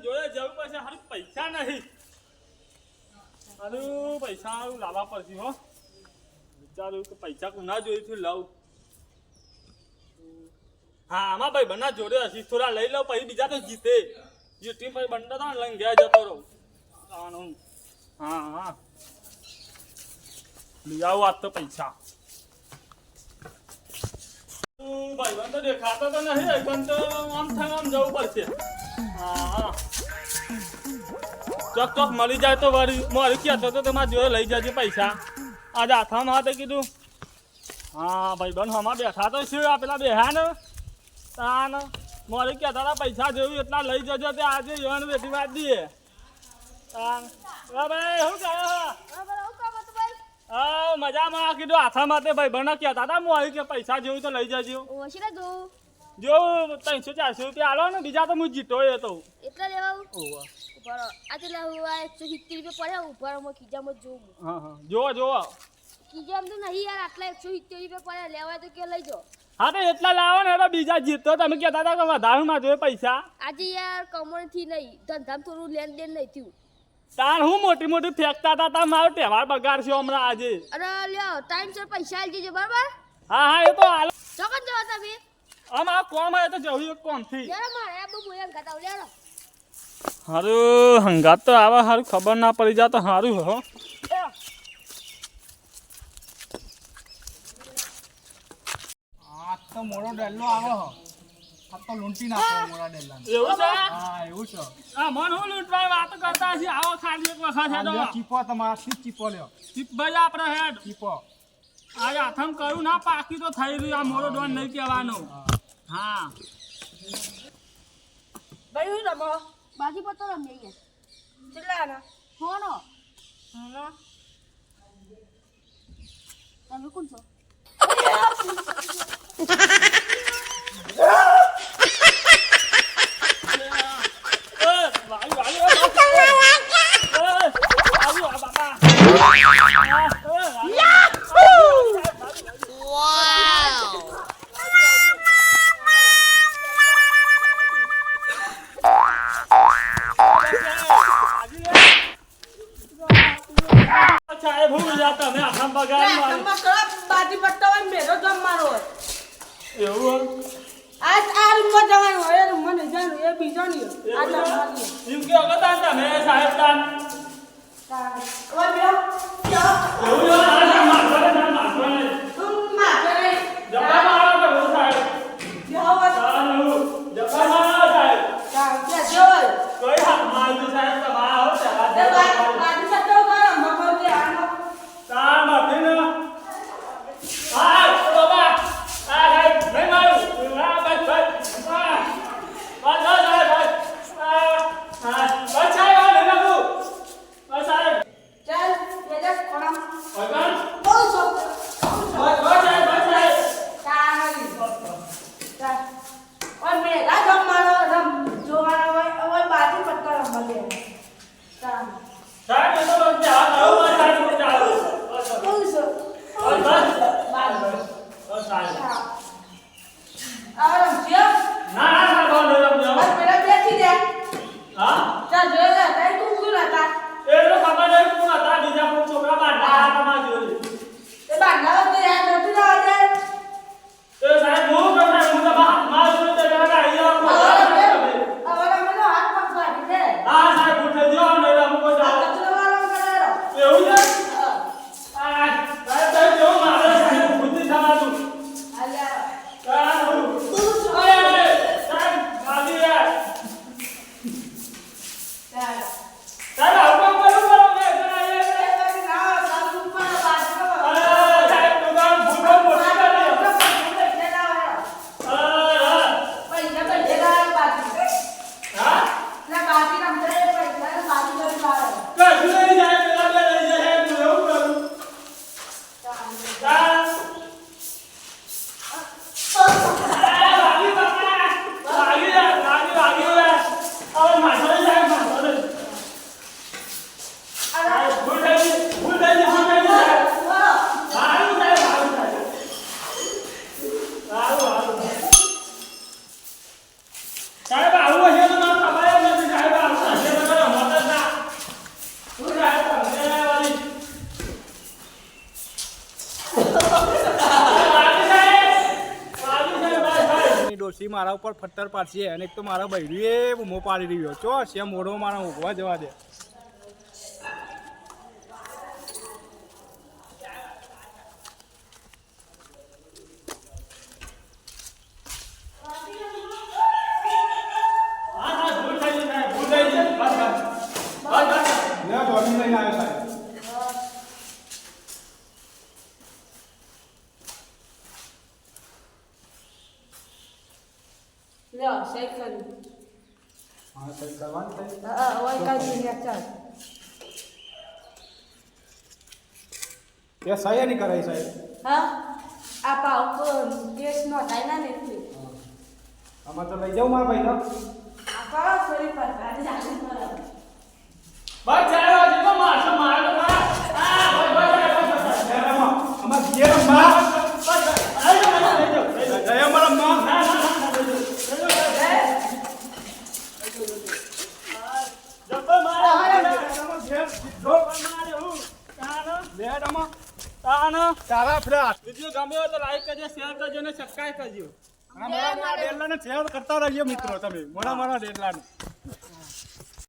જોડે જવું પડશે. હારું, પૈસા નહીં. હારું, પૈસા લાવવા પડશે, હો. વિચારું કે પૈસા કોના જોઈશું લઉં હા, આમાં ભાઈ બંને જોડે હશે. થોડા લઈ લઉં, પછી બીજા તો જીતે. જીતી, પછી બંને તો લઈને ઘેર જતો રહું. હા હા. લઈ આવું આજ તો પૈસા. ભાઈ બંધ તો દેખાતો તો નથી પણ તો આમ થાય, આમ જવું પડશે. હા ચોક ચોક મળી જાય તો વળી મારું કહેતો તો તમારે જોડે લઈ જજો પૈસા. આજે હાથમાં હાથે કીધું. હા, ભાઈ બંધ હમણાં બેઠા તો શું આ પેલા બેહ્યા ને તાન, મારે કહેતા હતા પૈસા જોયું, એટલા લઈ જજો, તે આજે યોન બેટી વાત દઈએ તાન. ભાઈ, શું કહો હા મજામાં. કીધું હાથા માટે ભાઈ બના કહેતા હતા હું આવી કે પૈસા જેવું તો લઈ જજો. જો ત્રણસો ચારસો રૂપિયા આલો ને બીજા તો હું જીતો એ તો. એટલા લેવા ઓવા. ઊભા આજે લાવું આ એકસો સિત્તેર રૂપિયા પડ્યા ઊભા રહો ખીજામાં જોઉં. હા હા. જોવો જોવો ખીજામ તો નહીં યાર આટલા એકસો સિત્તેર રૂપિયા પડ્યા લેવા તો કે લઈ જાઓ. હા તો એટલા લાવો ને બીજા જીતો તમે કહેતા હતા કે જોઈએ પૈસા. આજે યાર કમણથી નહીં ધંધામાં થોડું લેન દેન નહીં થયું. તાર હું મોટી મોટી ફેંકતા હતા તાર મારો તહેવાર બગાડશે હમણાં આજે. અરે લ્યો ટાઈમસર પૈસા આવી જજો બરાબર? હા હા એ તો હાલ. ચોકન જવા તમે? આમ આ કોમ આવે તો જવું એક કોમથી. યાર મારે આ બબુ એમ ગાતા લેડો. હારું હંગાત તો આવા હારું ખબર ના પડી જાય તો સારું હો. આ તો મોડો ડેલ્લો આવો હો. તો લૂંટી નાખો મોડા ડેલ્લાને એવું છે? હા એવું છે. આ મન હું લૂંટવા વાતો કરતા છીએ આવો ખાલી એક વખત હેડો. ચીપો તમારાથી ચીપો લ્યો. ભાઈ આપણે હેડ. ચીપો. આજે હાથમ કરું ના પાકી તો થઈ રહ્યું આ મોરો ડોન નહીં કહેવાનો. હા. ભાઈ હું રમો? બાજી પતો રમી હોનો હોનો તમે કોણ છો? હું તમે આખા બગાડ મારી. બાજી પટ્ટો હોય મેરો જમવાનો હોય. એવું આ આ રૂમમાં જવાનું હોય રૂમમાં નહીં જવાનું એ બીજો નહીં. આ જમવાનું. એમ કે અગર તમે સાહેબ તાન. એવું ડોસી મારા ઉપર ફટ્ટર પાડશે અને એક તો મારા બૈરીએ બૂમો પાડી રહ્યો ચો છે મોઢો મારા ઊંઘવા જવા દે લે, બોડી લઈને આવ્યો સાહેબ. લ્યો શેક કરી. હા, સાહેબ, કરવાનું સાહેબ. હા ઓય કાઢી લે ચાલ. એ સહી નહીં કરાય સાહેબ હા? આ પાવ કેસ નો થાય ના ને એટલે. આમાં તો લઈ જાઉં મારા ભાઈને. આ પાવ ફરી પાછા આજે જાણી બરાબર બસ ચાલો હજી તો મારશો મારે તો માર. આ, બસ, બસ, બસ, બસ. આમાં આમાં ઘેર રમવા. બસ, બસ. લઈ જાઓ, લઈ જાઓ, લઈ જાઓ, લઈ જાઓ. જય અમારા રમવા. ના, ના, ના, ના, લઈ જાઓ. લઈ જાઓ. જબ્બર મારે. આમાં ઘેર સીધો. જબ્બર મારે, હું. તાનો, લે, આમાં. તાનો. તારા ફ્લેટ. વીડિયો ગમ્યો તો લાઈક કરજો શેર કરજો અને સબસ્ક્રાઈબ કરજો મારા મારા ડેલાને શેર કરતા રહીએ મિત્રો તમે મોડા મારા ડેલાને